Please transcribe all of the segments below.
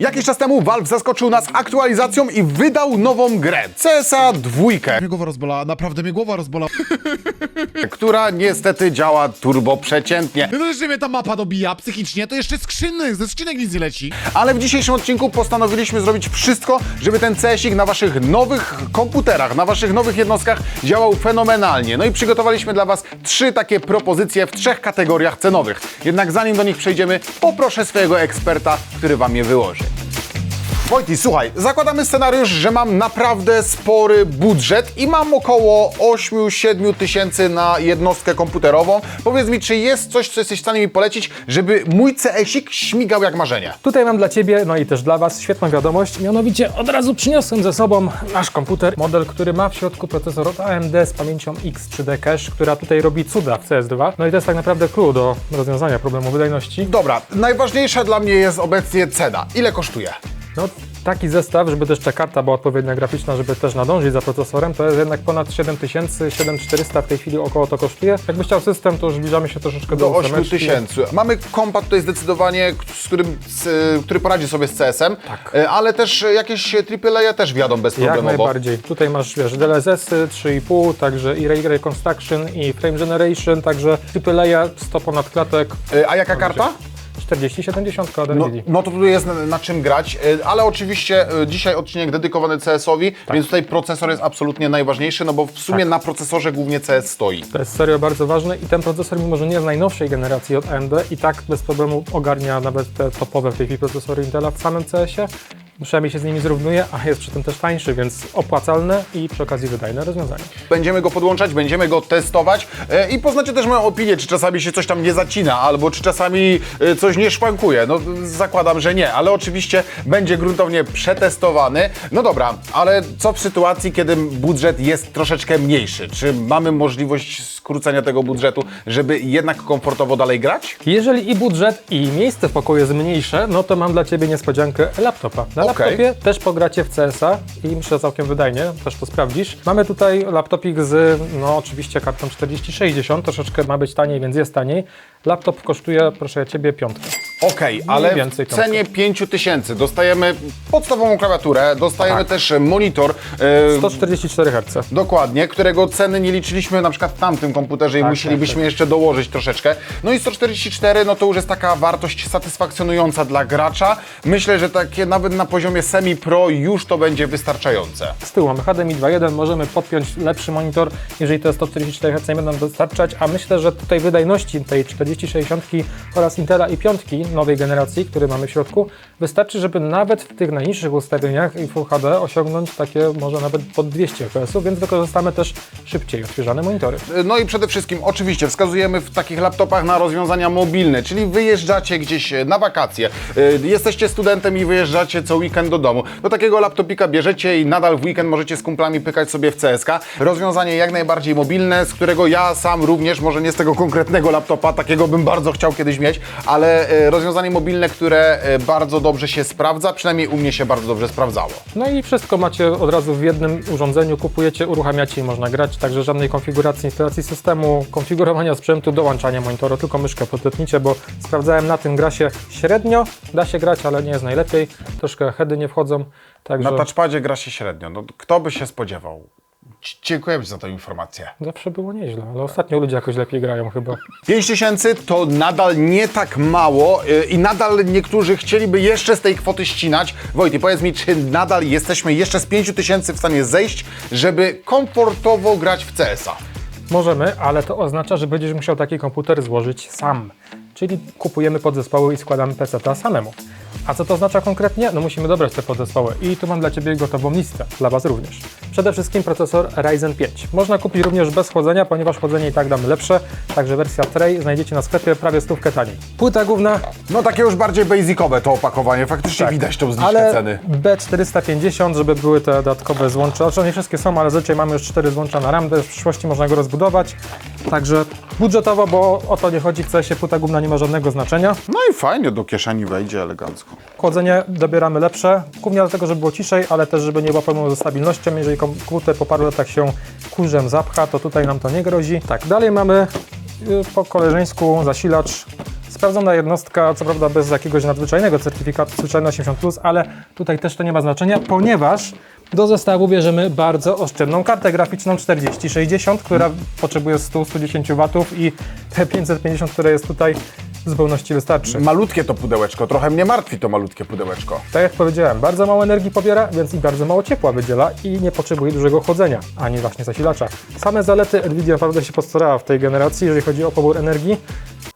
Jakiś czas temu Valve zaskoczył nas aktualizacją i wydał nową grę CSA 2, Mnie głowa rozbolała, naprawdę mnie głowa rozbolała. która niestety działa turbo przeciętnie. No jeszcze mnie ta mapa dobija psychicznie, to jeszcze skrzynek, ze skrzynek nic nie leci. Ale w dzisiejszym odcinku postanowiliśmy zrobić wszystko, żeby ten CSik na waszych nowych komputerach, na waszych nowych jednostkach działał fenomenalnie. No i przygotowaliśmy dla was trzy takie propozycje w trzech kategoriach cenowych. Jednak zanim do nich przejdziemy, poproszę swojego eksperta, który wam je wyłoży. it. Wojty, słuchaj, zakładamy scenariusz, że mam naprawdę spory budżet i mam około 8-7 tysięcy na jednostkę komputerową. Powiedz mi, czy jest coś, co jesteś w stanie mi polecić, żeby mój CS-ik śmigał jak marzenie? Tutaj mam dla Ciebie, no i też dla Was świetną wiadomość, mianowicie od razu przyniosłem ze sobą nasz komputer, model, który ma w środku procesor od AMD z pamięcią X3D Cache, która tutaj robi cuda w CS2. No i to jest tak naprawdę clue do rozwiązania problemu wydajności. Dobra, najważniejsza dla mnie jest obecnie cena. Ile kosztuje? No taki zestaw, żeby też ta karta była odpowiednia graficzna, żeby też nadążyć za procesorem, to jest jednak ponad 7000, 7400 w tej chwili około to kosztuje. Jakbyś chciał system, to już zbliżamy się troszeczkę do, Do 8 ósemeczki. tysięcy. Mamy kompa tutaj zdecydowanie, z którym, z, który poradzi sobie z CS-em, Tak. e, ale też jakieś AAA też wiadą Jak bezproblemowo. najbardziej. Tutaj masz, wiesz, DLSS-y 3,5, także i Ray Reconstruction, i Frame Generation, także AAA 100 ponad klatek, E, A jaka karta? 40-70 od No, no to tutaj jest na, na czym grać, e, ale oczywiście e, dzisiaj odcinek dedykowany CS-owi, Tak. więc tutaj procesor jest absolutnie najważniejszy, no bo w sumie na procesorze głównie CS stoi. To jest serio bardzo ważne i ten procesor, mimo że nie jest najnowszej generacji od AMD, i tak bez problemu ogarnia nawet te topowe w tej chwili procesory Intela w samym CS-ie. Przynajmniej się z nimi zrównuje, a jest przy tym też tańszy, więc opłacalne i przy okazji wydajne rozwiązanie. Będziemy go podłączać, będziemy go testować e, i poznacie też moją opinię, czy czasami się coś tam nie zacina, albo czy czasami e, coś nie szwankuje. No zakładam, że nie, ale oczywiście będzie gruntownie przetestowany. No dobra, ale co w sytuacji, kiedy budżet jest troszeczkę mniejszy? Czy mamy możliwość skrócenia tego budżetu, żeby jednak komfortowo dalej grać? Jeżeli i budżet, i miejsce w pokoju jest mniejsze, no to mam dla Ciebie niespodziankę laptopa. Na Okej. laptopie też pogracie w CS-a i myślę całkiem wydajnie, też to sprawdzisz. Mamy tutaj laptopik z, no oczywiście kartą 4060, troszeczkę ma być taniej, więc jest taniej. Laptop kosztuje, proszę Ciebie, piątkę. Okej, ale więcej w cenie 5000 dostajemy podstawową klawiaturę, dostajemy też monitor. e, 144 Hz. Dokładnie, którego ceny nie liczyliśmy na przykład w tamtym komputerze i Tak, musielibyśmy tak, tak. jeszcze dołożyć troszeczkę. No i 144, no to już jest taka wartość satysfakcjonująca dla gracza. Myślę, że takie nawet na poziomie semi-pro już to będzie wystarczające. Z tyłu mamy HDMI 2.1, możemy podpiąć lepszy monitor, jeżeli to jest 144 Hz nie będą dostarczać, a myślę, że tutaj wydajności tej 4060 oraz Intela i piątki nowej generacji, które mamy w środku, wystarczy, żeby nawet w tych najniższych ustawieniach i Full HD osiągnąć takie może nawet pod 200 fps, więc wykorzystamy też szybciej odświeżane monitory. No i przede wszystkim, oczywiście, wskazujemy w takich laptopach na rozwiązania mobilne, czyli wyjeżdżacie gdzieś e, na wakacje, y, jesteście studentem i wyjeżdżacie co weekend do domu. Do takiego laptopika bierzecie i nadal w weekend możecie z kumplami pykać sobie w CSK. Rozwiązanie jak najbardziej mobilne, z którego ja sam również, może nie z tego konkretnego laptopa, takiego bym bardzo chciał kiedyś mieć, ale e, rozwiązanie mobilne, które e, bardzo dobrze się sprawdza, przynajmniej u mnie się bardzo dobrze sprawdzało. No i wszystko macie od razu w jednym urządzeniu, kupujecie, uruchamiacie i można grać, także żadnej konfiguracji, instalacji systemu, konfigurowania sprzętu, dołączania monitoru, tylko myszkę podetnicie, bo sprawdzałem na tym gra się średnio, da się grać, ale nie jest najlepiej, troszkę heady nie wchodzą, także Na touchpadzie gra się średnio, no kto by się spodziewał? Ci za tę informację. zawsze było nieźle, ale ostatnio ludzie jakoś lepiej grają chyba. 5000 to nadal nie tak mało yy, i nadal niektórzy chcieliby jeszcze z tej kwoty ścinać. Wojty, powiedz mi, czy nadal jesteśmy jeszcze z 5000 w stanie zejść, żeby komfortowo grać w CS-a? Możemy, ale to oznacza, że będziesz musiał taki komputer złożyć sam. Czyli kupujemy podzespoły i składamy PC samemu. A co to oznacza konkretnie? No musimy dobrać te podzespoły i tu mam dla Ciebie gotową listę, dla Was również. Przede wszystkim procesor Ryzen 5. Można kupić również bez chłodzenia, ponieważ chłodzenie i tak damy lepsze, także wersja Tray znajdziecie na sklepie prawie stówkę taniej. Płyta główna, No takie już bardziej basicowe to opakowanie, faktycznie widać tą zniżkę Tak. ale ceny. B450, żeby były te dodatkowe złącza. Znaczy nie wszystkie są, ale zazwyczaj mamy już 4 złącza na RAM, w przyszłości można go rozbudować. Także budżetowo, bo o to nie chodzi, w CS-ie płyta główna nie ma żadnego znaczenia. No i fajnie, do kieszeni wejdzie elegancko. Chłodzenie dobieramy lepsze, głównie dlatego, żeby było ciszej, ale też, żeby nie było problemu ze stabilnością. Jeżeli komputer po paru latach się kurzem zapcha, to tutaj nam to nie grozi. Tak, dalej mamy y, po koleżeńsku zasilacz Sprawdzona jednostka, co prawda bez jakiegoś nadzwyczajnego certyfikatu zwyczajny 80+, ale tutaj też to nie ma znaczenia, ponieważ do zestawu bierzemy bardzo oszczędną kartę graficzną 4060, która potrzebuje 100-110 W i te 550, które jest tutaj w zupełności wystarczy. Malutkie to pudełeczko, trochę mnie martwi to malutkie pudełeczko. Tak jak powiedziałem, bardzo mało energii pobiera, więc i bardzo mało ciepła wydziela i nie potrzebuje dużego chłodzenia, ani właśnie zasilacza. Same zalety Nvidia naprawdę się postarała w tej generacji, jeżeli chodzi o pobór energii.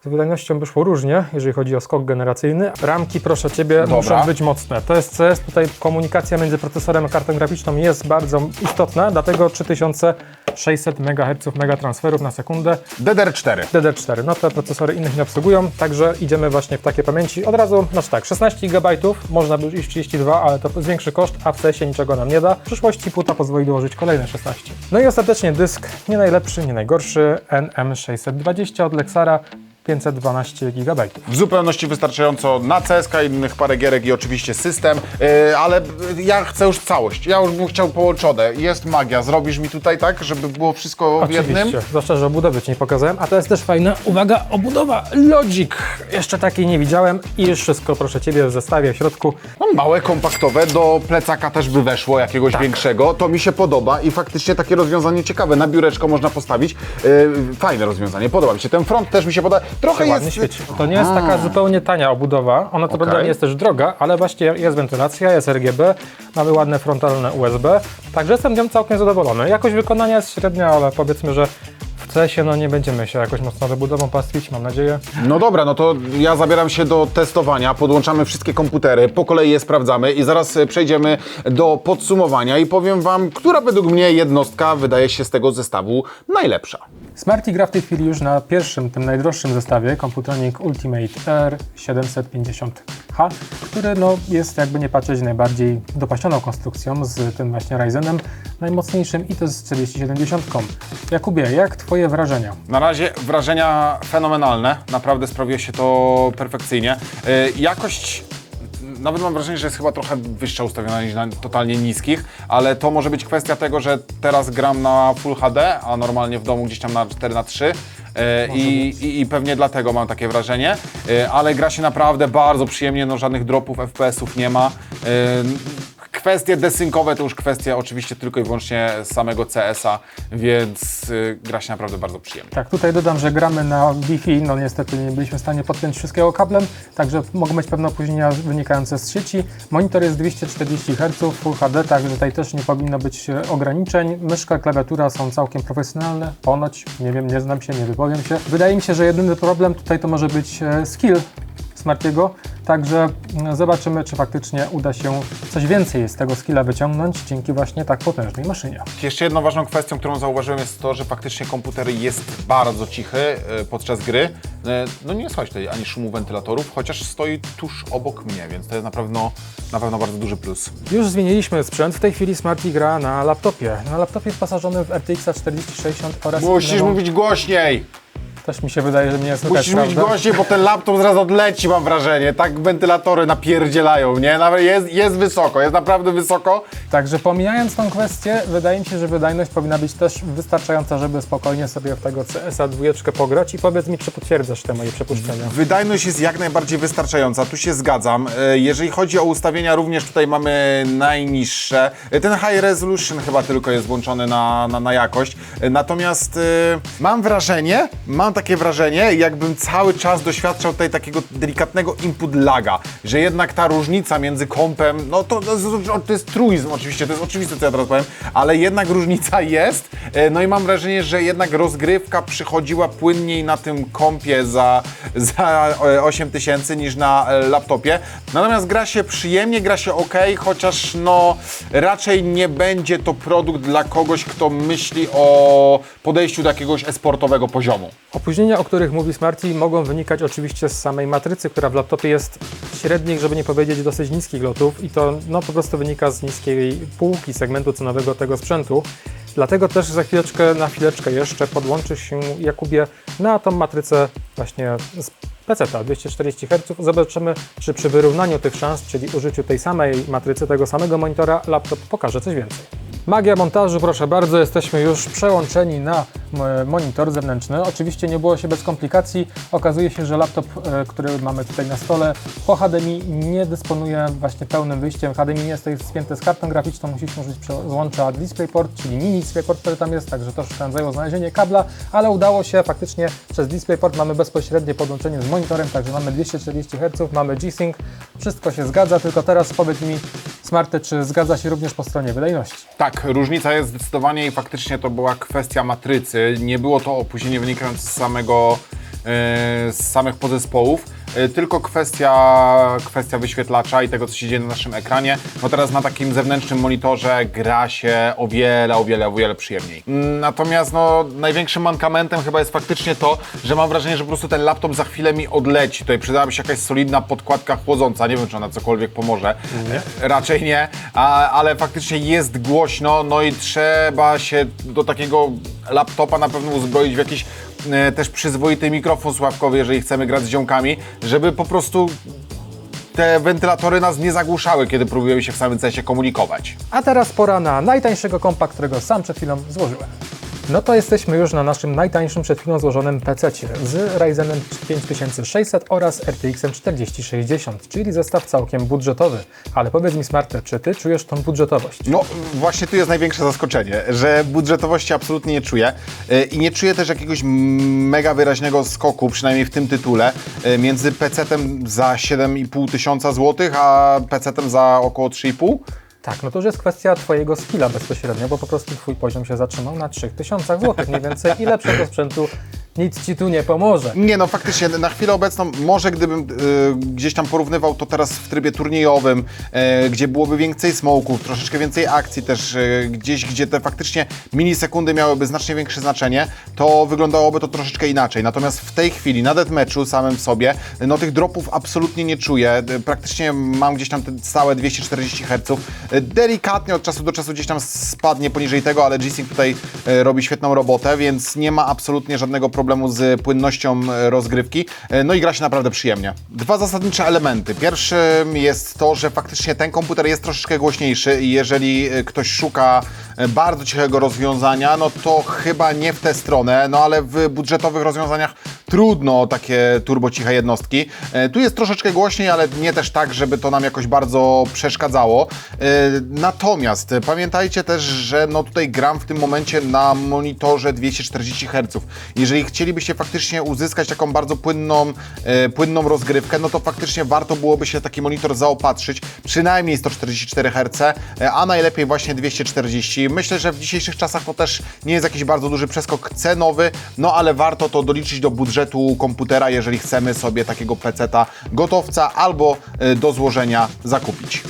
Z wydajnością wyszło różnie, jeżeli chodzi o skok generacyjny. Ramki, proszę Ciebie, muszą być mocne. To jest CS, tutaj komunikacja między procesorem a kartą graficzną jest bardzo istotna, dlatego 3600 MHz megatransferów na sekundę. DDR4. DDR4. No te procesory innych nie obsługują, także idziemy właśnie w takie pamięci. Od razu, znaczy tak, 16 GB, można by iść 32, ale to jest większy koszt, a w CS niczego nam nie da. W przyszłości płyta pozwoli dołożyć kolejne 16. No i ostatecznie dysk nie najlepszy, nie najgorszy, NM620 od Lexara, 512 GB. W zupełności wystarczająco na CSK, innych parę gierek i oczywiście system, yy, ale ja chcę już całość. Ja już bym chciał połączone. Jest magia. Zrobisz mi tutaj tak, żeby było wszystko w jednym? Oczywiście, zwłaszcza, że obudowy Ci nie pokazałem, a to jest też fajna, uwaga, obudowa Logic. Jeszcze takiej nie widziałem i już wszystko, proszę Ciebie, w zestawie w środku. No, małe, kompaktowe, do plecaka też by weszło jakiegoś Tak. większego. To mi się podoba i faktycznie takie rozwiązanie ciekawe. Na biureczko można postawić. Yy, fajne rozwiązanie, podoba mi się. Ten front też mi się podoba. Trochę ładnie jest... świeci. To nie jest taka zupełnie tania obudowa. Ona to prawda nie jest też droga, ale właśnie jest wentylacja, jest RGB, mamy ładne frontalne USB. Także jestem nią całkiem zadowolony. Jakość wykonania jest średnia, ale powiedzmy, że w CS-ie no nie będziemy się jakoś mocno dobudową pastwić, mam nadzieję. No dobra, no to ja zabieram się do testowania, podłączamy wszystkie komputery, po kolei je sprawdzamy i zaraz e, przejdziemy do podsumowania i powiem Wam, która według mnie jednostka wydaje się z tego zestawu najlepsza. Smarty gra w tej chwili już na pierwszym, tym najdroższym zestawie, Computronic Ultimate R750H, który no, jest jakby nie patrzeć najbardziej dopasioną konstrukcją z tym właśnie Ryzenem najmocniejszym i to z 4070. Jakubie, jak Twoje wrażenia? Na razie wrażenia fenomenalne, naprawdę sprawiło się to perfekcyjnie. E, Jakość nawet mam wrażenie, że jest chyba trochę wyższa ustawiona niż na totalnie niskich, ale to może być kwestia tego, że teraz gram na Full HD, a normalnie w domu gdzieś tam na 4 na 3 e, i, i, i pewnie dlatego mam takie wrażenie, E, ale gra się naprawdę bardzo przyjemnie, no żadnych dropów, FPS-ów nie ma. E, Kwestie desynkowe to już kwestia oczywiście tylko i wyłącznie samego CS-a, więc y, gra się naprawdę bardzo przyjemnie. Tak, tutaj dodam, że gramy na Wi-Fi, no niestety nie byliśmy w stanie podpiąć wszystkiego kablem, także mogą być pewne opóźnienia wynikające z sieci. Monitor jest 240 Hz, Full HD, także tutaj też nie powinno być e, ograniczeń. Myszka, klawiatura są całkiem profesjonalne, ponoć, nie wiem, nie znam się, nie wypowiem się. Wydaje mi się, że jedyny problem tutaj to może być e, skill Smartiego, także mm, zobaczymy, czy faktycznie uda się coś więcej z tego skilla wyciągnąć dzięki właśnie tak potężnej maszynie. Jeszcze jedną ważną kwestią, którą zauważyłem jest to, że faktycznie komputer jest bardzo cichy y, podczas gry. Y, No nie słychać tutaj ani szumu wentylatorów, chociaż stoi tuż obok mnie, więc to jest na pewno, na pewno bardzo duży plus. Już zmieniliśmy sprzęt, w tej chwili Smarty gra na laptopie. Na laptopie wyposażony w RTX 4060 oraz Musisz inną- mówić głośniej! Też mi się wydaje, że mnie słychać, Musisz prawda? głośniej, bo ten laptop zaraz odleci, mam wrażenie. Tak wentylatory napierdzielają, nie? Nawet jest, jest wysoko, jest naprawdę wysoko. Także pomijając tą kwestię, wydaje mi się, że wydajność powinna być też wystarczająca, żeby spokojnie sobie w tego CS-a dwójeczkę pograć i powiedz mi, czy potwierdzasz te moje przypuszczenia. Wydajność jest jak najbardziej wystarczająca, tu się zgadzam. E, Jeżeli chodzi o ustawienia, również tutaj mamy najniższe. E, Ten high resolution chyba tylko jest włączony na, na, na jakość. E, Natomiast mam wrażenie, mam takie wrażenie, jakbym cały czas doświadczał tutaj takiego delikatnego input laga, że jednak ta różnica między kompem, no to, to, to jest truizm oczywiście, to jest oczywiste, co ja teraz powiem, ale jednak różnica jest. E, No i mam wrażenie, że jednak rozgrywka przychodziła płynniej na tym kompie za, za e, 8000 niż na e, laptopie. Natomiast gra się przyjemnie, gra się ok, chociaż no raczej nie będzie to produkt dla kogoś, kto myśli o podejściu do jakiegoś esportowego poziomu. Opóźnienia, o których mówi Smarty, mogą wynikać oczywiście z samej matrycy, która w laptopie jest średnich, żeby nie powiedzieć dosyć niskich lotów i to no, po prostu wynika z niskiej półki segmentu cenowego tego sprzętu. Dlatego też za chwileczkę, na chwileczkę jeszcze podłączy się Jakubie na tą matrycę właśnie z PC 240 Hz. Zobaczymy, czy przy wyrównaniu tych szans, czyli użyciu tej samej matrycy, tego samego monitora, laptop pokaże coś więcej. Magia montażu, proszę bardzo, jesteśmy już przełączeni na monitor zewnętrzny. Oczywiście nie było się bez komplikacji. Okazuje się, że laptop, e, który mamy tutaj na stole, po HDMI nie dysponuje właśnie pełnym wyjściem. HDMI jest tutaj spięte z kartą graficzną, musieliśmy użyć złącza DisplayPort, czyli mini DisplayPort, który tam jest, także troszkę zajęło znalezienie kabla, ale udało się faktycznie przez DisplayPort mamy bezpośrednie podłączenie z monitorem, także mamy 240 Hz, mamy G-Sync, wszystko się zgadza, tylko teraz powiedz mi Smarty, czy zgadza się również po stronie wydajności? Tak, różnica jest zdecydowanie i faktycznie to była kwestia matrycy. Nie było to opóźnienie wynikające z samego, e, z samych podzespołów, tylko kwestia, kwestia wyświetlacza i tego, co się dzieje na naszym ekranie. No teraz na takim zewnętrznym monitorze gra się o wiele, o wiele, o wiele przyjemniej. Natomiast no, największym mankamentem chyba jest faktycznie to, że mam wrażenie, że po prostu ten laptop za chwilę mi odleci. Tutaj przydałaby się jakaś solidna podkładka chłodząca. Nie wiem, czy ona cokolwiek pomoże. E, Raczej nie, a, ale faktycznie jest głośno, no i trzeba się do takiego laptopa na pewno uzbroić w jakiś też przyzwoity mikrofon słuchawkowy, jeżeli chcemy grać z ziomkami, żeby po prostu te wentylatory nas nie zagłuszały, kiedy próbujemy się w samym sensie komunikować. A teraz pora na najtańszego kompa, którego sam przed chwilą złożyłem. No to jesteśmy już na naszym najtańszym przed chwilą złożonym PC z Ryzenem 5600 oraz RTX 4060, czyli zestaw całkiem budżetowy. Ale powiedz mi Smarty, czy Ty czujesz tą budżetowość? No właśnie tu jest największe zaskoczenie, że budżetowości absolutnie nie czuję Yy, i nie czuję też jakiegoś mega wyraźnego skoku, przynajmniej w tym tytule, yy, między PC-tem za 7,5 tysiąca złotych, a PC-tem za około 3,5. Tak, no to już jest kwestia Twojego skilla bezpośrednio, bo po prostu Twój poziom się zatrzymał na 3000 zł mniej więcej i lepszego sprzętu nic Ci tu nie pomoże. Nie no, faktycznie na chwilę obecną, może gdybym y, gdzieś tam porównywał to teraz w trybie turniejowym, y, gdzie byłoby więcej smoków, troszeczkę więcej akcji też, y, gdzieś gdzie te faktycznie milisekundy miałyby znacznie większe znaczenie, to wyglądałoby to troszeczkę inaczej. Natomiast w tej chwili, na deathmatchu samym w sobie, no tych dropów absolutnie nie czuję. Praktycznie mam gdzieś tam te stałe 240 Hz. Delikatnie od czasu do czasu gdzieś tam spadnie poniżej tego, ale G-Sync tutaj y, robi świetną robotę, więc nie ma absolutnie żadnego problemu z płynnością e, rozgrywki. E, No i gra się naprawdę przyjemnie. Dwa zasadnicze elementy. Pierwszym jest to, że faktycznie ten komputer jest troszeczkę głośniejszy i jeżeli e, ktoś szuka bardzo cichego rozwiązania, no to chyba nie w tę stronę, no ale w budżetowych rozwiązaniach trudno takie turbo ciche jednostki. Tu jest troszeczkę głośniej, ale nie też tak, żeby to nam jakoś bardzo przeszkadzało. Natomiast pamiętajcie też, że no tutaj gram w tym momencie na monitorze 240 Hz. Jeżeli chcielibyście faktycznie uzyskać taką bardzo płynną, e, płynną rozgrywkę, no to faktycznie warto byłoby się taki monitor zaopatrzyć, przynajmniej 144 Hz, e, a najlepiej właśnie 240. Myślę, że w dzisiejszych czasach to też nie jest jakiś bardzo duży przeskok cenowy, no ale warto to doliczyć do budżetu komputera, jeżeli chcemy sobie takiego peceta gotowca albo e, do złożenia zakupić.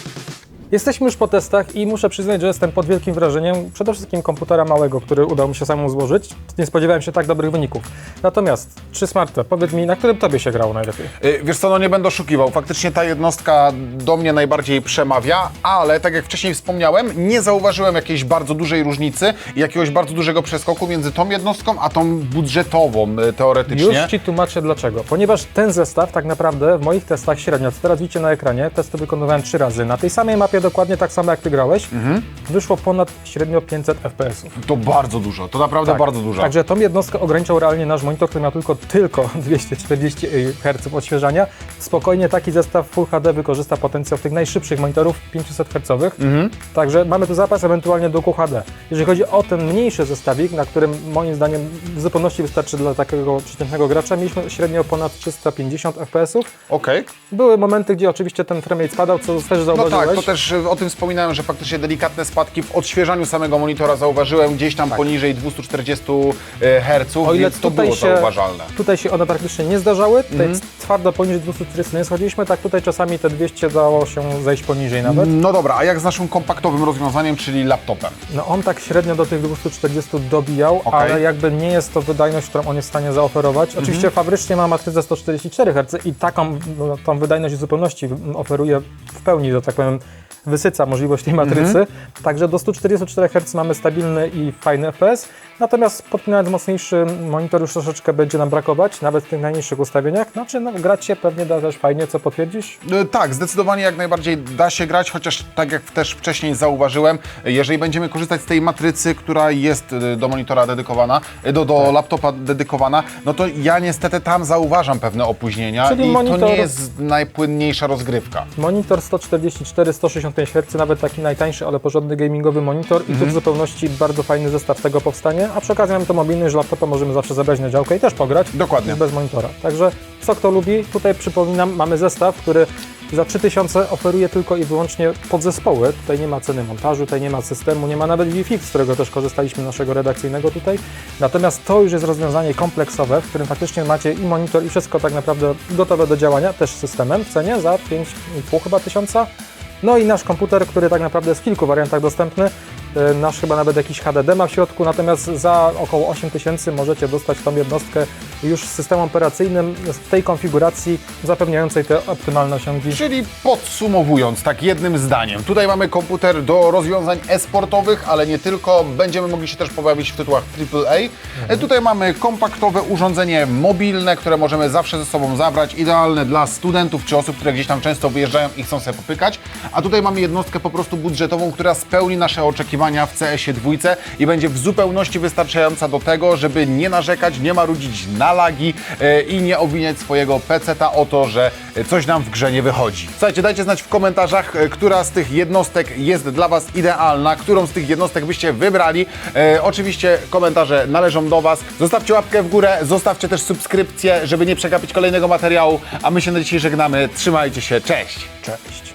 Jesteśmy już po testach i muszę przyznać, że jestem pod wielkim wrażeniem przede wszystkim komputera małego, który udało mi się samemu złożyć. Nie spodziewałem się tak dobrych wyników. Natomiast, czy Smarta, powiedz mi, na którym tobie się grało najlepiej? Y, Wiesz co, no nie będę oszukiwał. Faktycznie ta jednostka do mnie najbardziej przemawia, ale tak jak wcześniej wspomniałem, nie zauważyłem jakiejś bardzo dużej różnicy i jakiegoś bardzo dużego przeskoku między tą jednostką, a tą budżetową y, teoretycznie. Już Ci tłumaczę dlaczego. Ponieważ ten zestaw tak naprawdę w moich testach średnio, co teraz widzicie na ekranie, testy wykonywałem trzy razy. Na tej samej mapie dokładnie tak samo jak Ty grałeś, wyszło ponad średnio 500 FPS-ów. To bardzo dużo, to naprawdę bardzo dużo. Także tą jednostkę ograniczał realnie nasz monitor, który miał tylko, tylko 240 Hz odświeżania. Spokojnie taki zestaw Full HD wykorzysta potencjał tych najszybszych monitorów 500 Hz. Mhm. Także mamy tu zapas ewentualnie do QHD. Jeżeli chodzi o ten mniejszy zestawik, na którym moim zdaniem w zupełności wystarczy dla takiego przeciętnego gracza, mieliśmy średnio ponad 350 FPS-ów. Okej. Były momenty, gdzie oczywiście ten framerate spadał, co też No zauważyłeś. tak, to też y, o tym wspominałem, że faktycznie delikatne spadki w odświeżaniu samego monitora zauważyłem gdzieś tam poniżej 240 Hz, O ile więc to tutaj było się, zauważalne. tutaj się one praktycznie nie zdarzały, tutaj Mhm. Twardo poniżej 240 nie schodziliśmy, tak tutaj czasami te 200 dało się zejść poniżej nawet. No dobra, a jak z naszym kompaktowym rozwiązaniem, czyli laptopem? No on tak średnio do tych 240 dobijał, Okej. ale jakby nie jest to wydajność, którą on jest w stanie zaoferować. Mhm. Oczywiście fabrycznie ma matrycę 144 Hz i taką no, tą wydajność w zupełności oferuje w pełni, że tak powiem, wysyca możliwość tej matrycy. Mhm. Także do 144 Hz mamy stabilny i fajny FPS. Natomiast podpinając mocniejszy monitor już troszeczkę będzie nam brakować, nawet w tych najniższych ustawieniach. Znaczy, no, grać się pewnie da też fajnie, co potwierdzisz? E, Tak, zdecydowanie jak najbardziej da się grać, chociaż tak jak też wcześniej zauważyłem, jeżeli będziemy korzystać z tej matrycy, która jest e, do monitora dedykowana, e, do, do laptopa dedykowana, no to ja niestety tam zauważam pewne opóźnienia Czyli i to monitor- nie jest najpłynniejsza rozgrywka. Monitor 144-165 Hz, nawet taki najtańszy, ale porządny gamingowy monitor i tu w zupełności bardzo fajny zestaw tego powstanie, a przy okazji mamy to mobilny, że laptopa możemy zawsze zabrać na działkę i też pograć. Dokładnie. Bez monitora. Także co kto lubi, tutaj przypominam, mamy zestaw, który za 3000 oferuje tylko i wyłącznie podzespoły. Tutaj nie ma ceny montażu, tutaj nie ma systemu, nie ma nawet Wi-Fi, z którego też korzystaliśmy naszego redakcyjnego tutaj. Natomiast to już jest rozwiązanie kompleksowe, w którym faktycznie macie i monitor i wszystko tak naprawdę gotowe do działania, też z systemem w cenie za 5,5 chyba tysiąca. No i nasz komputer, który tak naprawdę jest w kilku wariantach dostępny. E, Nasz chyba nawet jakiś HDD ma w środku, natomiast za około 8000 możecie dostać tą jednostkę już z systemem operacyjnym w tej konfiguracji zapewniającej te optymalne osiągi. Czyli podsumowując, tak jednym zdaniem, tutaj mamy komputer do rozwiązań e-sportowych, ale nie tylko, będziemy mogli się też pobawić w tytułach AAA. E, Tutaj mamy kompaktowe urządzenie mobilne, które możemy zawsze ze sobą zabrać, idealne dla studentów czy osób, które gdzieś tam często wyjeżdżają i chcą sobie popykać. A tutaj mamy jednostkę po prostu budżetową, która spełni nasze oczekiwania w CS-ie dwójce i będzie w zupełności wystarczająca do tego, żeby nie narzekać, nie marudzić na e, i nie obwiniać swojego PC-ta o to, że coś nam w grze nie wychodzi. Słuchajcie, dajcie znać w komentarzach, e, która z tych jednostek jest dla Was idealna, którą z tych jednostek byście wybrali. E, oczywiście komentarze należą do Was. Zostawcie łapkę w górę, zostawcie też subskrypcję, żeby nie przegapić kolejnego materiału, a my się na dzisiaj żegnamy. Trzymajcie się, cześć! Cześć.